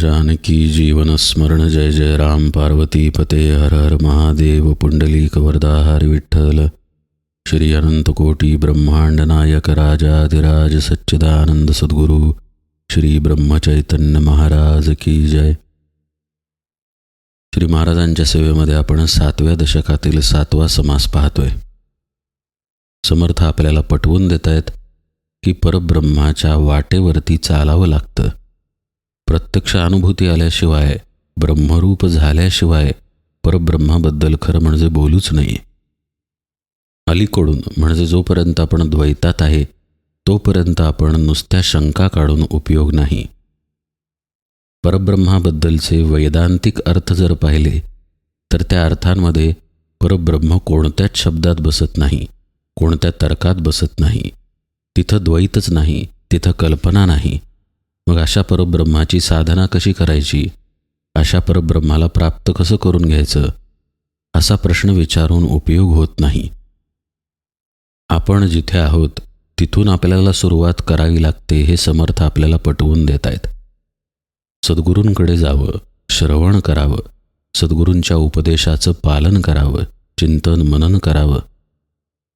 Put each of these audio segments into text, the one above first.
जानकी जीवन स्मरण जय जय राम पार्वती पते हर हर महादेव पुंडलीक वरदा विठ्ठल। श्री अनंतकोटी ब्रह्मांड नायक राजाधिराज सच्चिदानंद सद्गुरु श्री ब्रह्मचैतन्य महाराज की जय। श्री महाराजांच्या सेवेमध्ये आपण सातव्या दशकातील सातवा समास पाहतोय. समर्थ आपल्याला पटवून देत आहेत की परब्रह्माच्या वाटेवरती चालावं लागतं. प्रत्यक्ष अनुभूती आल्याशिवाय ब्रह्मरूप झाल्याशिवाय परब्रह्माबद्दल खरं म्हणजे बोलूच नाही. अलीकडून म्हणजे जोपर्यंत आपण द्वैतात आहे तोपर्यंत आपण नुसत्या शंका काढून उपयोग नाही. परब्रह्माबद्दलचे वैदांतिक अर्थ जर पाहिले तर त्या अर्थांमध्ये परब्रह्म कोणत्याच शब्दात बसत नाही कोणत्या तर्कात बसत नाही. तिथं द्वैतच नाही तिथं कल्पना नाही. मग अशा परब्रह्माची साधना कशी करायची? अशा परब्रह्माला प्राप्त कसं करून घ्यायचं? असा प्रश्न विचारून उपयोग होत नाही. आपण जिथे आहोत तिथून आपल्याला सुरुवात करावी लागते हे समर्थ आपल्याला पटवून देत आहेत. सद्गुरूंकडे जावं श्रवण करावं सद्गुरूंच्या उपदेशाचं पालन करावं चिंतन मनन करावं.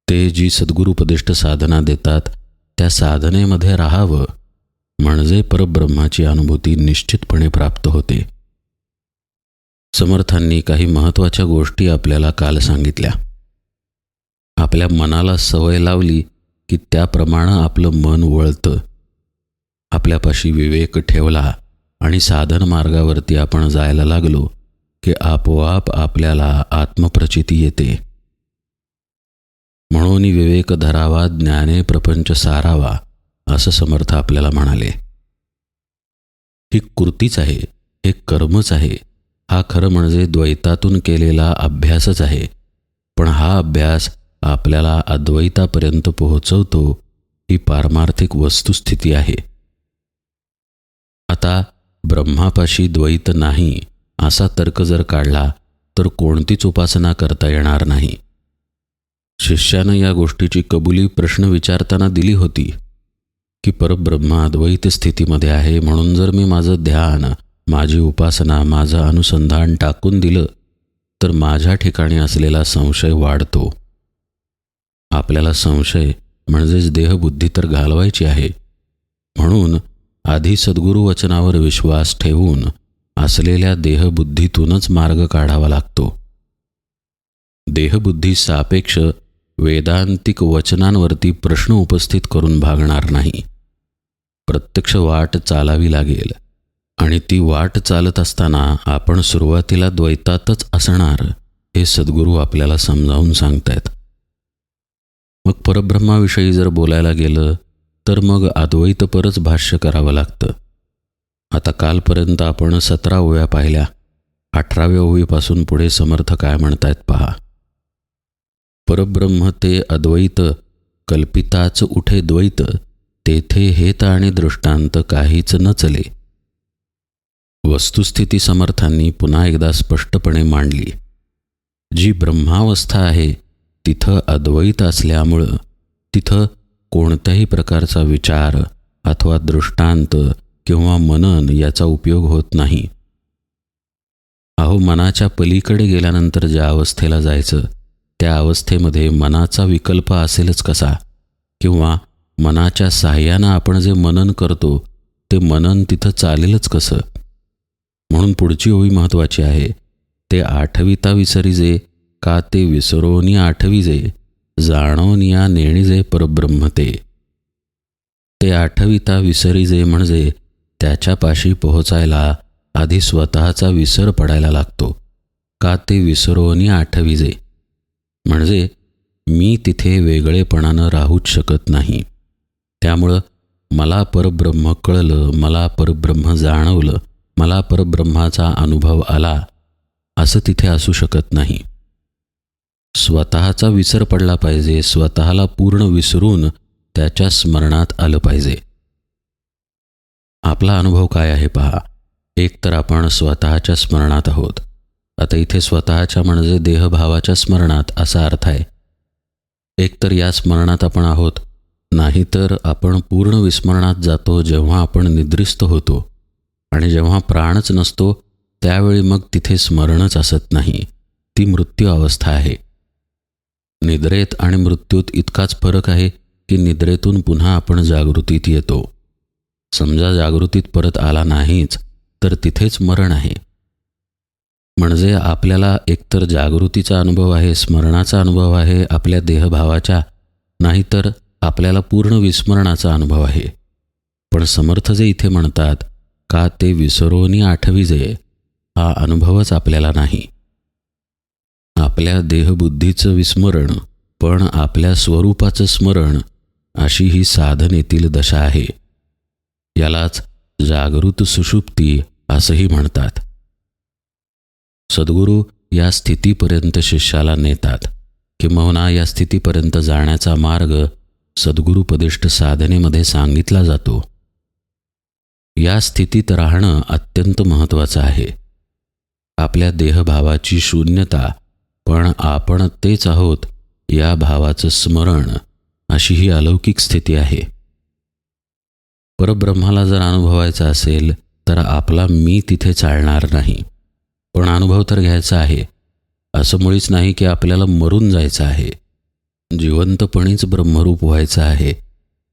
ते जी सद्गुरुपदिष्ट साधना देतात त्या साधनेमध्ये राहावं. म्हणजे परब्रह्माची अनुभूती निश्चितपणे प्राप्त होते. समर्थांनी काही महत्त्वाच्या गोष्टी आपल्याला काल सांगितल्या. आपल्या मनाला सवय लावली की त्याप्रमाणे आपलं मन वळतं. आपल्यापाशी विवेक ठेवला आणि साधन मार्गावरती आपण जायला लागलो की आपोआप आपल्याला आत्मप्रचिती येते. म्हणून विवेक धरावा ज्ञाने प्रपंच सारावा. असं समर्थ आपल्याला म्हणाले. ही कृतीच आहे हे कर्मच आहे हा खरं म्हणजे द्वैतातून केलेला अभ्यासच आहे पण हा अभ्यास आपल्याला अद्वैतापर्यंत पोहोचवतो ही पारमार्थिक वस्तुस्थिती आहे. आता ब्रह्मापाशी द्वैत नाही असा तर्क जर काढला तर कोणतीच उपासना करता येणार नाही. शिष्यानं या गोष्टीची कबुली प्रश्न विचारताना दिली होती. की परब्रह्म अद्वैत स्थितीमध्ये आहे म्हणून जर मी माझं ध्यान माझी उपासना माझं अनुसंधान टाकून दिलं तर माझ्या ठिकाणी असलेला संशय वाढतो. आपल्याला संशय म्हणजेच देहबुद्धी तर घालवायची आहे. म्हणून आधी सद्गुरू वचनावर विश्वास ठेवून असलेल्या देहबुद्धीतूनच मार्ग काढावा लागतो. देहबुद्धी सापेक्ष वेदांतिक वचनांवरती प्रश्न उपस्थित करून भागणार नाही. प्रत्यक्ष वाट चालावी लागेल. आणि ती वाट चालत असताना आपण सुरुवातीला द्वैतातच असणार हे सद्गुरू आपल्याला समजावून सांगतायत. मग परब्रह्माविषयी जर बोलायला गेलं तर मग अद्वैतपरच भाष्य करावं लागतं. आता कालपर्यंत आपण सतरा ओव्या पाहिल्या. अठराव्या ओवीपासून पुढे समर्थ काय म्हणतायत पहा. परब्रह्म ते अद्वैत कल्पिताच उठे द्वैत तेथे हेत आणि दृष्टांत काहीच नचले. वस्तुस्थिती समर्थांनी पुन्हा एकदा स्पष्टपणे मांडली. जी ब्रह्मावस्था आहे तिथं अद्वैत असल्यामुळं तिथं कोणत्याही प्रकारचा विचार अथवा दृष्टांत किंवा मनन याचा उपयोग होत नाही. अहो मनाच्या पलीकडे गेल्यानंतर ज्या अवस्थेला जायचं त्या अवस्थेमध्ये मनाचा विकल्प असेलच कसा? किंवा मनाच्या साह्यानं आपण जे मनन करतो ते मनन तिथं चालेलच कसं? म्हणून पुढची ओळी महत्त्वाची आहे. ते आठविता विसरिजे का ते विसरोनी आठविजे जाणवनिया नेणिजे परब्रह्म ते ते आठविता विसरिजे म्हणजे त्याच्यापाशी पोहोचायला आधी स्वतःचा विसर पडायला लागतो. का ते विसरोनी आठविजे? म्हणजे मी तिथे वेगळेपणानं राहूच शकत नाही. त्यामुळं मला परब्रह्म कळलं मला परब्रह्म जाणवलं मला परब्रह्माचा अनुभव आला असं तिथे असू शकत नाही. स्वतःचा विसर पडला पाहिजे स्वतःला पूर्ण विसरून त्याच्या स्मरणात आलं पाहिजे. आपला अनुभव काय आहे पहा. एक तर आपण स्वतःच्या स्मरणात आहोत. आता इथे स्वतःच्या म्हणजे देहभावाच्या स्मरणात असा अर्थ आहे. एकतर या स्मरणात आपण आहोत नाहीतर आपण पूर्ण विस्मरणात जातो जेव्हा आपण निद्रिस्त होतो. आणि जेव्हा प्राणच नसतो त्यावेळी मग तिथे स्मरणच असत नाही. ती मृत्यू अवस्था आहे. निद्रेत आणि मृत्यूत इतकाच फरक आहे की निद्रेतून पुन्हा आपण जागृतीत येतो. समजा जागृतीत परत आला नाहीच तर तिथेच मरण आहे. म्हणजे आपल्याला एकतर जागृतीचा अनुभव आहे स्मरणाचा अनुभव आहे आपल्या देहभावाच्या नाहीतर आपल्याला पूर्ण विस्मरणाचा अनुभव आहे. पण समर्थ जे इथे म्हणतात का ते विसरोनी आठविजे हा अनुभवच आपल्याला नाही. आपल्या देहबुद्धीचं विस्मरण पण आपल्या स्वरूपाचं स्मरण अशी ही साधनेतील दशा आहे. यालाच जागृत सुषुप्ती असंही म्हणतात. सद्गुरू या स्थितीपर्यंत शिष्याला नेतात किंबहुना या स्थितीपर्यंत जाण्याचा मार्ग सद्गुरुपदिष्ट साधनेमध्ये सांगितला जातो. या स्थितीत राहणं अत्यंत महत्त्वाचं आहे. आपल्या देहभावाची शून्यता पण आपण तेच आहोत या भावाचं स्मरण अशी ही अलौकिक स्थिती आहे. परब्रह्माला जर अनुभवायचा असेल तर आपला मी तिथे चालणार नाही. पण अनुभव तर घ्यायचा आहे. असं मुळीच नाही की आपल्याला मरून जायचं आहे. जिवंतपणीच ब्रह्मरूप व्हायचं आहे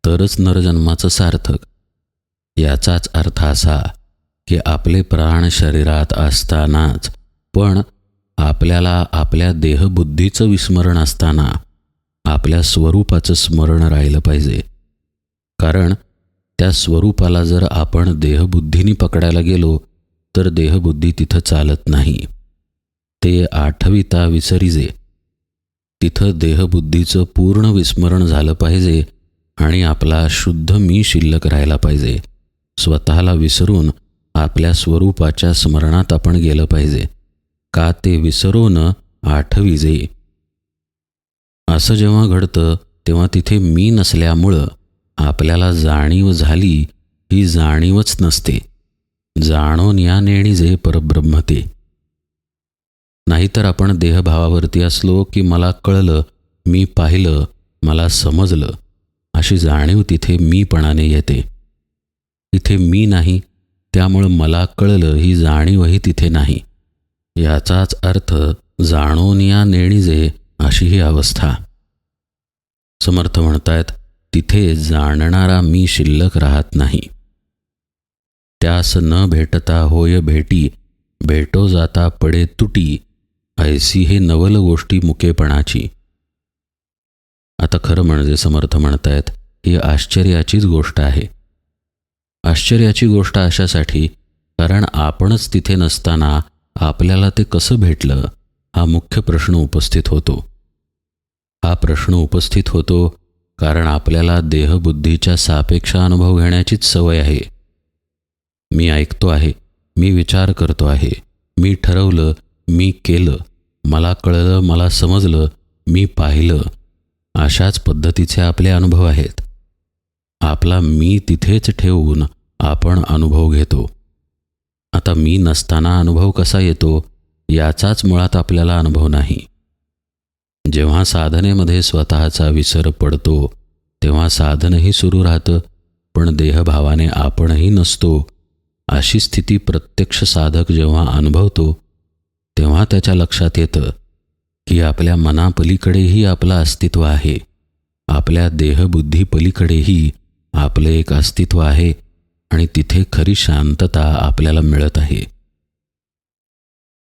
तरच नरजन्माचं सार्थक. याचाच अर्थ असा की आपले प्राण शरीरात असतानाच पण आपल्याला आपल्या देहबुद्धीचं विस्मरण असताना आपल्या स्वरूपाचं स्मरण राहिलं पाहिजे. कारण त्या स्वरूपाला जर आपण देहबुद्धीनी पकडायला गेलो तर देहबुद्धी तिथं चालत नाही. ते आठविता विसरिजे. तिथं देहबुद्धीचं पूर्ण विस्मरण झालं पाहिजे आणि आपला शुद्ध मी शिल्लक राहायला पाहिजे. स्वतःला विसरून आपल्या स्वरूपाच्या स्मरणात आपण गेलं पाहिजे. का ते विसरून आठविजे असं जेव्हा घडतं तेव्हा तिथे मी नसल्यामुळं आपल्याला जाणीव झाली ही जाणीवच नसते. जाणून या नेणी जे परब्रह्म ते. नाहीतर आपण देहभावावरती असलो की मला कळलं मी पाहिलं मला समजलं. अशी जाणीव तिथे मीपणाने येते. तिथे मी नाही त्यामुळं मला कळलं ही जाणीवही तिथे नाही. याचाच अर्थ जाणून या नेणीजे अशी ही अवस्था. समर्थ म्हणतायत तिथे जाणणारा मी शिल्लक राहत नाही. त्यास न भेटता होय भेटी भेटो जाता पडे तुटी ऐसी हे नवल गोष्टी मुकेपणाची. आता खरं म्हणजे समर्थ म्हणतायत ही आश्चर्याचीच गोष्ट आहे. आश्चर्याची गोष्ट अशासाठी कारण आपणच तिथे नसताना आपल्याला ते कसं भेटलं हा मुख्य प्रश्न उपस्थित होतो. हा प्रश्न उपस्थित होतो कारण आपल्याला देहबुद्धीच्या सापेक्ष अनुभव घेण्याचीच सवय आहे. मी ऐकतो आहे मी विचार करतो आहे मी ठरवलं मी केलं मला कळलं मला समजलं मी पाहिलं. अशाच पद्धतीचे आपले अनुभव आहेत. आपला मी तिथेच ठेवून आपण अनुभव घेतो. आता मी नसताना अनुभव कसा येतो याचाच मुळात आपल्याला अनुभव नाही. जेव्हा साधनेमध्ये स्वतःचा विसर पडतो तेव्हा साधनही सुरू राहतं पण देहभावाने आपणही नसतो. अशी स्थिती प्रत्यक्ष साधक जेव्हा अनुभवतो तेव्हा त्याच्या लक्षात येतं की आपल्या मनापलीकडेही आपलं अस्तित्व आहे. आपल्या देहबुद्धीपलीकडेही आपलं एक अस्तित्व आहे आणि तिथे खरी शांतता आपल्याला मिळत आहे.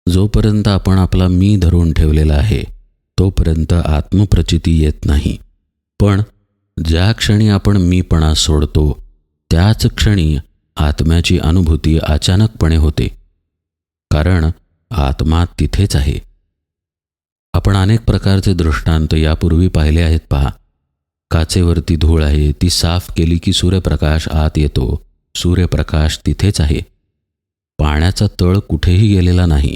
जोपर्यंत आपण आपला मी धरून ठेवलेला आहे तोपर्यंत आत्मप्रचिती येत नाही. पण ज्या क्षणी आपण मीपणा सोडतो त्याच क्षणी आत्म्याची अनुभूती अचानकपणे होते. कारण आत्मा तिथेच आहे. आपण अनेक प्रकारचे दृष्टांत यापूर्वी पाहिले आहेत पहा. काचेवरती धूळ आहे ती साफ केली की सूर्यप्रकाश आत येतो. सूर्यप्रकाश तिथेच आहे. पाण्याचा तळ कुठेही गेलेला नाही.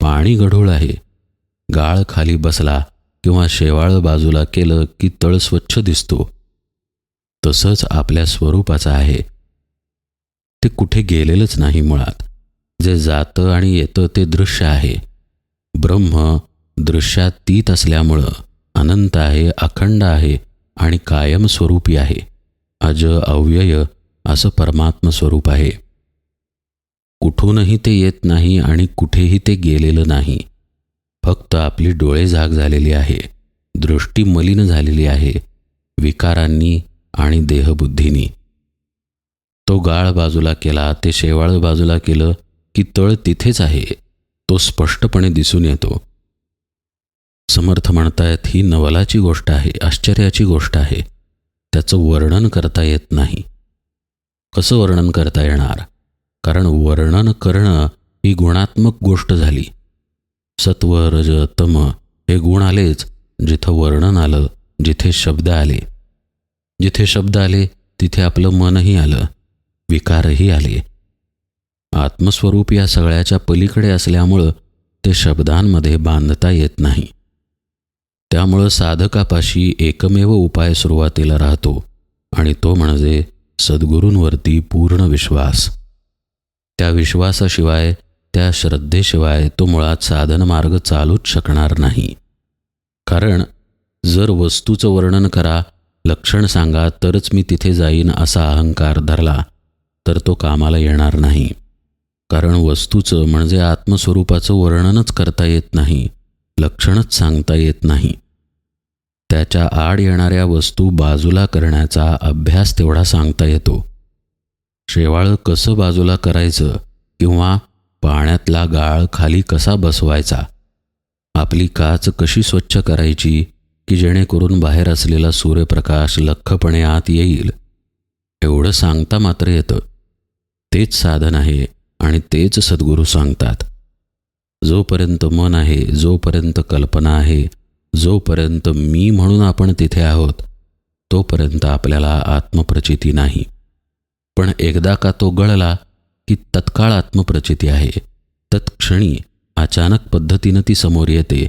पाणी गढूळ आहे. गाळ खाली बसला किंवा शेवाळ बाजूला केलं की तळ स्वच्छ दिसतो. तसंच आपल्या स्वरूपाचं आहे. ते कुठे गेलेलंच नाही मुळात. जे जातं आणि येतं ते दृश्य आहे. ब्रह्म दृश्यातीत असल्यामुळं अनंत आहे अखंड आहे आणि कायमस्वरूपी आहे. अज अव्यय असं परमात्म स्वरूप आहे. कुठूनही ते येत नाही आणि कुठेही ते गेलेलं नाही. फक्त आपली डोळे झाक झालेली आहे दृष्टी मलिन झालेली आहे विकारांनी आणि देहबुद्धीनी. तो गाळ बाजूला केला ते शेवाळ बाजूला केलं की तळ तिथेच आहे तो स्पष्टपणे दिसून येतो. समर्थ म्हणतायत ही नवलाची गोष्ट आहे आश्चर्याची गोष्ट आहे. त्याचं वर्णन करता येत नाही. कसं वर्णन करता येणार? कारण वर्णन करणं ही गुणात्मक गोष्ट झाली. सत्व रज तम हे गुण आलेच जिथं वर्णन आलं जिथे शब्द आले. जिथे शब्द आले तिथे आपलं मनही आलं विकारही आले. आत्मस्वरूप या सगळ्याच्या पलीकडे असल्यामुळं ते शब्दांमध्ये बांधता येत नाही. त्यामुळं साधकापाशी एकमेव उपाय सुरुवातीला राहतो आणि तो म्हणजे सद्गुरूंवरती पूर्ण विश्वास. त्या विश्वासाशिवाय त्या श्रद्धेशिवाय तो मुळात साधन मार्ग चालूच शकणार नाही. कारण जर वस्तूचं वर्णन करा लक्षण सांगा तरच मी तिथे जाईन असा अहंकार धरला तर तो कामाला येणार नाही. कारण वस्तूचं म्हणजे आत्मस्वरूपाचं वर्णनच करता येत नाही लक्षणच सांगता येत नाही. त्याच्या आड येणाऱ्या वस्तू बाजूला करण्याचा अभ्यास तेवढा सांगता येतो. शेवाळं कसं बाजूला करायचं किंवा पाण्यातला गाळ खाली कसा बसवायचा? आपली काच कशी स्वच्छ करायची की जेणेकरून बाहेर असलेला सूर्यप्रकाश लख्खपणे आत येईल? एवढं सांगता मात्र येतं. तेच साधन आहे आणि तेच सद्गुरू सांगतात जोपर्यंत मन आहे जोपर्यंत कल्पना आहे जोपर्यंत मी म्हणून आपण तिथे आहोत तोपर्यंत आपल्याला आत्मप्रचिती नाही. पण एकदा का तो गळला की तत्काळ आत्मप्रचिती आहे. तत्क्षणी अचानक पद्धतीनं ती समोर येते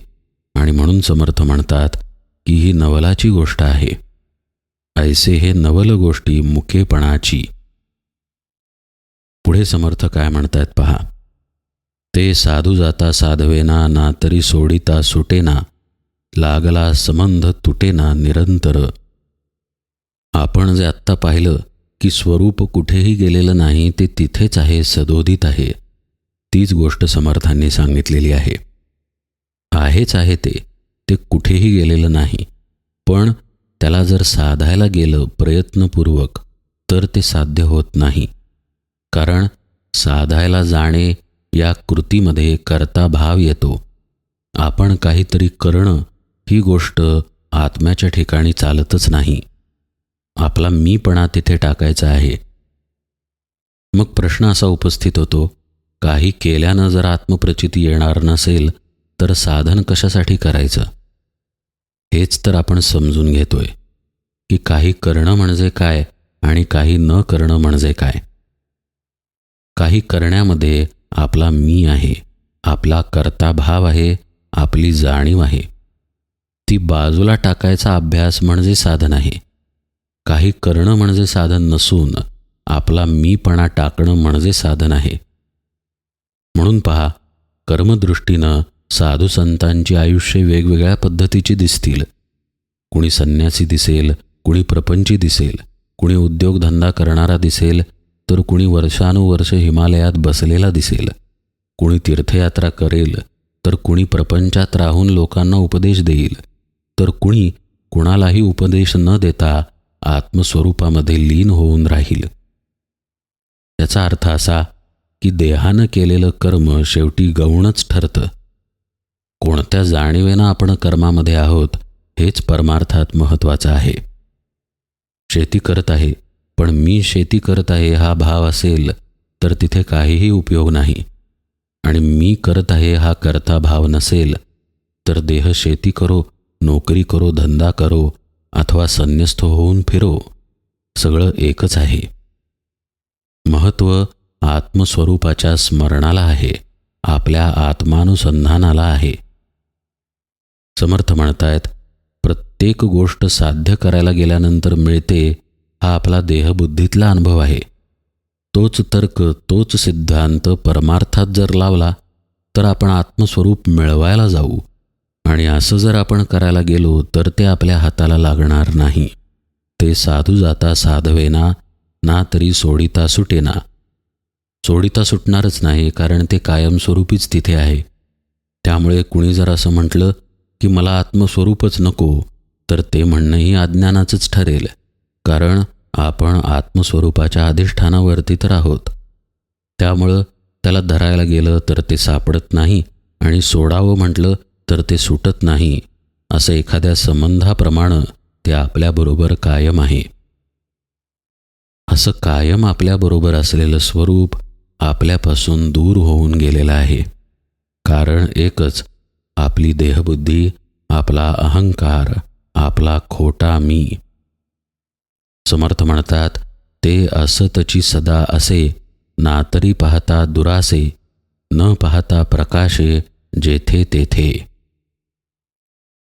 आणि म्हणून समर्थ म्हणतात की ही नवलाची गोष्ट आहे. ऐसे हे नवल गोष्टी मुखेपणाची. पुढे समर्थ काय म्हणतायत पहा. ते साधू जाता साधवेना ना तरी सोडिता सुटेना लागला संबंध तुटेना निरंतर. आपण जे आत्ता पाहिलं की स्वरूप कुठेही गेलेलं नाही ते तिथेच आहे सदोदित आहे. तीच गोष्ट समर्थांनी सांगितलेली आहे. आहेच आहे ते ते कुठेही गेलेलं नाही. पण त्याला जर साधायला गेलं प्रयत्नपूर्वक तर ते साध्य होत नाही. कारण साधायला जाणे या कृतीमध्ये करता भाव येतो. आपण काहीतरी करणं ही गोष्ट आत्म्याच्या ठिकाणी चालतच नाही. आपला मीपणा तिथे टाकायचा आहे. मग प्रश्न असा उपस्थित होतो काही केल्यानं जर आत्मप्रचिती येणार नसेल तर साधन कशासाठी करायचं? हेच तर आपण समजून घेतोय की काही करणं म्हणजे काय आणि काही न करणं म्हणजे काय. काही करण्यामध्ये आपला मी आहे आपला कर्ता भाव आहे आपली जाणीव आहे. ती बाजूला टाकायचा अभ्यास म्हणजे साधन आहे. काही करणं म्हणजे साधन नसून आपला मीपणा टाकणं म्हणजे साधन आहे. म्हणून पहा कर्मदृष्टीनं साधू संतांची आयुष्य वेगवेगळ्या पद्धतीची दिसतील. कुणी संन्यासी दिसेल कुणी प्रपंची दिसेल कुणी उद्योगधंदा करणारा दिसेल तर कुणी वर्षानुवर्ष हिमालयात बसलेला दिसेल. कुणी तीर्थयात्रा करेल तर कुणी प्रपंचात राहून लोकांना उपदेश देईल. तर कुणी कुणालाही उपदेश न देता आत्मस्वरूपामध्ये लीन होऊन राहील. याचा अर्थ असा की देहानं केलेलं कर्म शेवटी गौणच ठरतं. कोणत्या जाणीवेनं आपण कर्मामध्ये आहोत हेच परमार्थात महत्त्वाचं आहे. शेती करत आहे पण मी शेती करत आहे हा भाव असेल तर तिथे काहीही उपयोग नाही. आणि मी करत आहे हा करता भाव नसेल तर देह शेती करो नोकरी करो धंदा करो अथवा संन्यस्त होऊन फिरो. सगळं एकच आहे. महत्त्व आत्मस्वरूपाच्या स्मरणाला आहे आपल्या आत्मानुसंधानाला आहे. समर्थ म्हणतायत प्रत्येक गोष्ट साध्य करायला गेल्यानंतर मिळते हा आपला देहबुद्धीतला अनुभव आहे. तोच तर्क तोच सिद्धांत परमार्थात जर लावला तर आपण आत्मस्वरूप मिळवायला जाऊ. आणि असं जर आपण करायला गेलो तर ते आपल्या हाताला लागणार नाही. ते साधू जाता साधवेना ना तरी सोडिता सुटेना. सोडिता सुटणारच नाही कारण ते कायमस्वरूपीच तिथे आहे. त्यामुळे कुणी जर असं म्हटलं की मला आत्मस्वरूपच नको तर ते म्हणणंही अज्ञानाचंच ठरेल. कारण आपण आत्मस्वरूपाच्या अधिष्ठानावरती तर आहोत. त्यामुळं त्याला धरायला गेलं तर ते सापडत नाही आणि सोडावं म्हटलं तर ते सुटत नाही असं एखाद्या संबंधाप्रमाणे ते आपल्याबरोबर कायम आहे. असं कायम आपल्याबरोबर असलेलं स्वरूप आपल्यापासून दूर होऊन गेलेलं आहे. कारण एकच आपली देहबुद्धी आपला अहंकार आपला खोटा मी. समर्थ म्हणतात ते असतची सदा असे ना तरी पाहता दुरासे न पाहता प्रकाशे जेथे तेथे.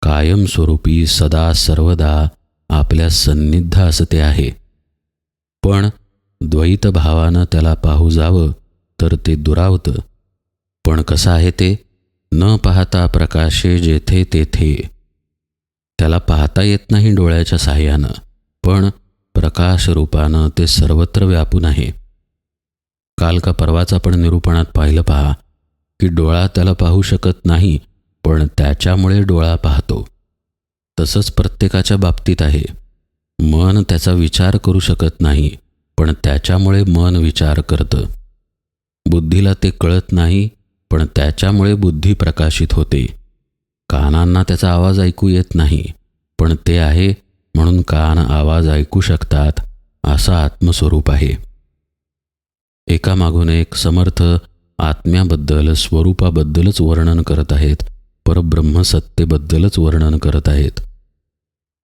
कायमस्वरूपी सदा सर्वदा आपल्या सन्निध असते आहे. पण द्वैत भावानं त्याला पाहू जावं तर ते दुरावतं. पण कसं आहे ते? न पाहता प्रकाशे जेथे तेथे. त्याला पाहता येत नाही डोळ्याच्या साह्यानं. पण प्रकाश रूपानं ते सर्वत्र व्यापून आहे काल का परवाच आपण निरूपणात पाहिलं पहा की डोळा त्याला पाहू शकत नाही पण त्याच्यामुळे डोळा पाहतो. तसंच प्रत्येकाच्या बाबतीत आहे. मन त्याचा विचार करू शकत नाही पण त्याच्यामुळे मन विचार करतं. बुद्धीला ते कळत नाही पण त्याच्यामुळे बुद्धी प्रकाशित होते. कानांना त्याचा आवाज ऐकू येत नाही पण ते आहे म्हणून कान आवाज ऐकू शकतात असा आत्मस्वरूप आहे. एकामागून एक समर्थ आत्म्याबद्दल स्वरूपाबद्दलच वर्णन करत आहेत परब्रह्मसत्तेबद्दलच वर्णन करत आहेत.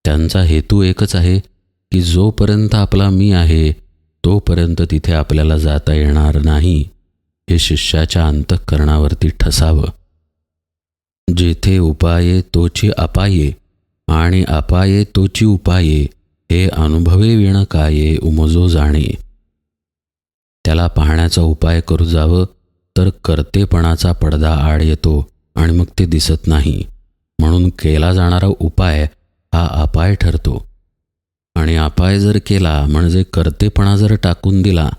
त्यांचा हेतू एकच आहे की जोपर्यंत आपला मी आहे तोपर्यंत तिथे आपल्याला जाता येणार नाही हे शिष्याच्या अंतःकरणावरती ठसावं. जेथे उपाये तोची अपाये आणि अपाये तोची उपाये हे अनुभवे विण काये उमजो जाणे. त्याला पाहण्याचा उपाय करू जावं तर कर्तेपणाचा पडदा आड येतो आणि मग ते दिसत नाही. म्हणून केला जाणारा उपाय हा अपाय ठरतो. आणि अपाय जर केला म्हणजे कर्तेपणा जर टाकून दिला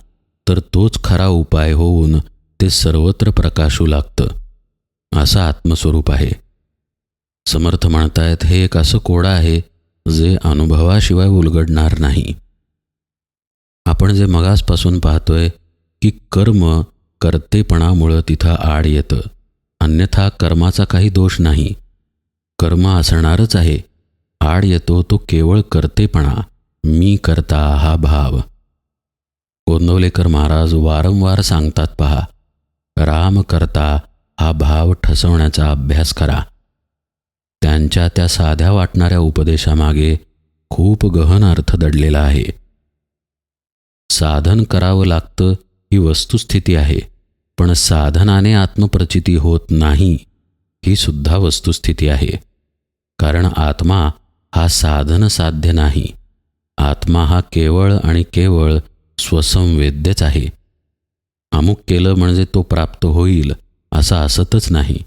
तर तोच खरा उपाय होऊन ते सर्वत्र प्रकाशू लागतं. असं आत्मस्वरूप आहे. समर्थ म्हणतायत हे एक असं कोडं आहे जे अनुभवाशिवाय उलगडणार नाही. आपण जे मगासपासून पाहतोय की कर्म कर्तेपणामुळं तिथं आड येतं. अन्यथा कर्माचा काही दोष नाही. कर्म असणारच आहे. आड येतो तो केवळ कर्तेपणा मी करता हा भाव. गोंदवलेकर महाराज वारंवार सांगतात पहा राम करता हा भाव ठसवण्याचा अभ्यास करा. त्यांच्या त्या साध्या वाटणाऱ्या उपदेशामागे खूप गहन अर्थ दडलेला आहे. साधन करावं लागतं ही वस्तुस्थिती आहे पण साधनाने आत्मप्रचिती होत नाही ही सुद्धा वस्तुस्थिती आहे. कारण आत्मा हा साधन साध्य नाही. आत्मा हा केवळ आणि केवळ स्वसंवेद्यच आहे. अमुक केलं म्हणजे तो प्राप्त होईल असं असतच नाही.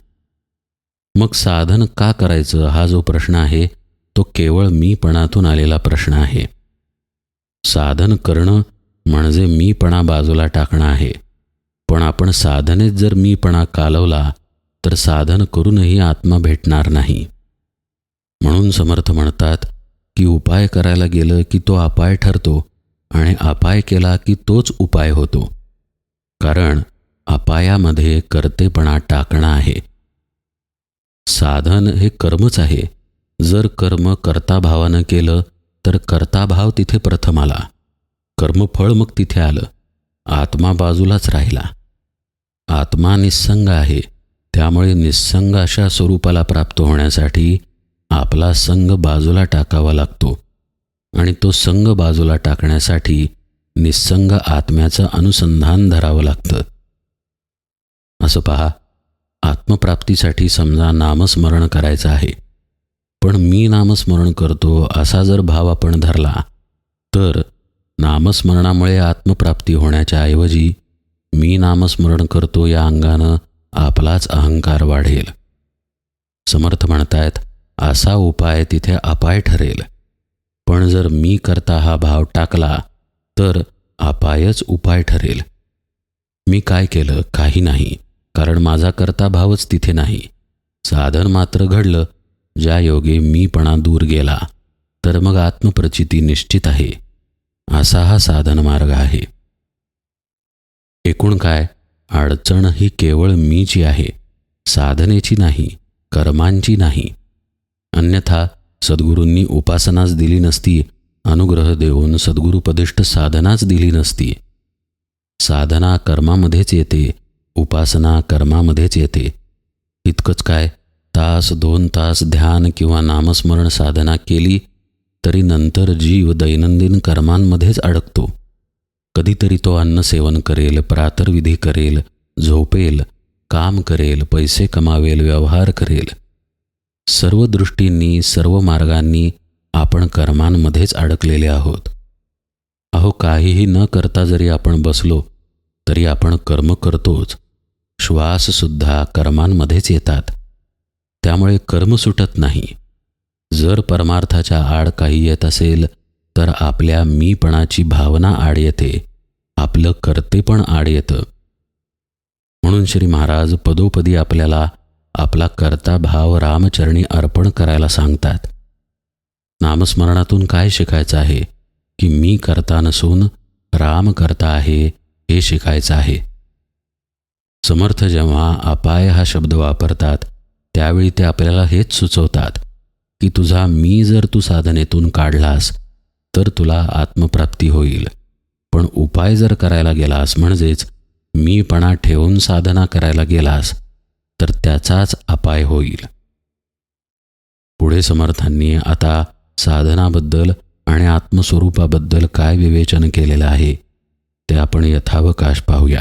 मग साधन का करायचं हा जो प्रश्न आहे तो केवळ मीपणातून आलेला प्रश्न आहे. साधन करणं म्हणजे मीपणा बाजूला टाकणं आहे. पण आपण साधनेत जर मीपणा कालवला तर साधन करूनही आत्मा भेटणार नाही. म्हणून समर्थ म्हणतात की उपाय करायला गेलं की तो अपाय ठरतो आणि अपाय केला की तोच उपाय होतो. कारण अपायामध्ये कर्तेपणा टाकणं आहे. साधन हे कर्मच आहे. जर कर्म कर्ताभावानं केलं तर कर्ताभाव तिथे प्रथम आला. कर्मफळ मग तिथे आलं. आत्मा बाजूलाच राहिला. आत्मा निस्संग आहे. त्यामुळे निस्संग अशा स्वरूपाला प्राप्त होण्यासाठी आपला संघ बाजूला टाकावा लागतो. आणि तो संघ बाजूला टाकण्यासाठी निस्संग आत्म्याचं अनुसंधान धरावं लागतं. असं पहा. आत्मप्राप्तीसाठी समजा नामस्मरण करायचं आहे. पण मी नामस्मरण करतो असा जर भाव आपण धरला तर नामस्मरणामुळे आत्मप्राप्ती होण्याच्या ऐवजी मी नामस्मरण करतो या अंगानं आपलाच अहंकार वाढेल. समर्थ म्हणतायत असा उपाय तिथे अपाय ठरेल. पण जर मी करता हा भाव टाकला तर अपायच उपाय ठरेल. मी काय केलं काही नाही. कारण माझा करता भावच तिथे नाही. साधन मात्र घडलं ज्या योगे मीपणा दूर गेला तर मग आत्मप्रचिती निश्चित आहे. असा हा साधन मार्ग आहे. एकूण काय अडचण ही केवळ मीची आहे साधनेची नाही कर्मांची नाही. अन्यथा सद्गुरूंनी उपासनाच दिली नसती अनुग्रह देऊन सद्गुरुपदिष्ट साधनाच दिली नसती. साधना कर्मामध्येच येते उपासना कर्मामध्येच येते. इतकंच काय? तास दोन तास ध्यान किंवा नामस्मरण साधना केली तरी नंतर जीव दैनंदिन कर्मांमध्येच अडकतो. कधीतरी तो अन्न सेवन करेल प्रातर्विधी करेल झोपेल काम करेल पैसे कमावेल व्यवहार करेल. सर्व दृष्टींनी सर्व मार्गांनी आपण कर्मांमध्येच अडकलेले आहोत. अहो काहीही न करता जरी आपण बसलो तरी आपण कर्म करतोच. श्वाससुद्धा कर्मांमध्येच येतात. त्यामुळे कर्म सुटत नाही. जर परमार्थाच्या आड काही येत असेल तर आपल्या मीपणाची भावना आड येते. आपलं कर्तेपण आड येतं. म्हणून श्री महाराज पदोपदी आपल्याला आपला कर्ता भाव रामचरणी अर्पण करायला सांगतात. नामस्मरणातून काय शिकायचं आहे? की मी करता नसून राम करता आहे हे शिकायचं आहे. समर्थ जेव्हा अपाय हा शब्द वापरतात त्यावेळी ते आपल्याला हेच सुचवतात की तुझा मी जर तू साधनेतून काढलास तर तुला आत्मप्राप्ती होईल. पण उपाय जर करायला गेलास म्हणजेच मीपणा ठेवून साधना करायला गेलास तर त्याचाच अपाय होईल. पुढे समर्थांनी आता साधनाबद्दल आणि आत्मस्वरूपाबद्दल काय विवेचन केलेलं आहे ते आपण यथावकाश पाहूया.